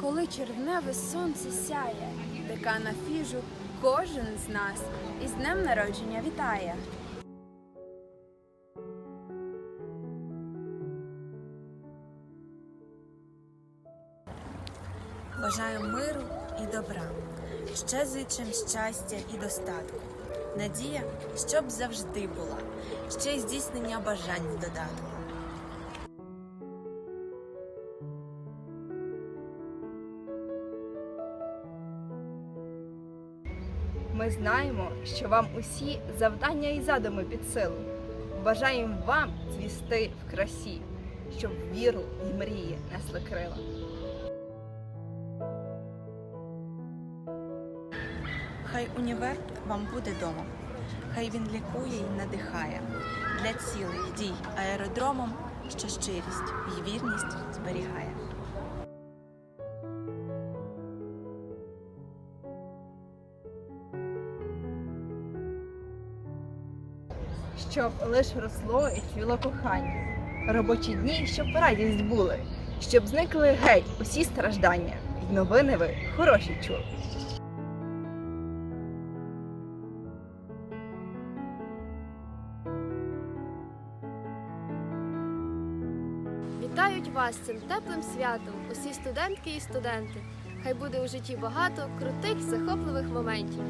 коли червневе сонце сяє, декана фіжу кожен з нас із днем народження вітає. Бажаю миру і добра, ще зичим щастя і достатку. Надія, щоб завжди була, ще й здійснення бажань в додатку. Ми знаємо, що вам усі завдання і задуми під силу. Бажаємо вам цвісти в красі, щоб віру і мрії несли крила. Хай універ вам буде домом, хай він лікує і надихає для цілих дій аеродромом, що щирість і вірність зберігає. Щоб лиш росло і цвіло кохання. Робочі дні, щоб радість були, щоб зникли геть усі страждання, і новини ви хороші чули. Вітають вас цим теплим святом, усі студентки і студенти. Хай буде у житті багато крутих, захопливих моментів.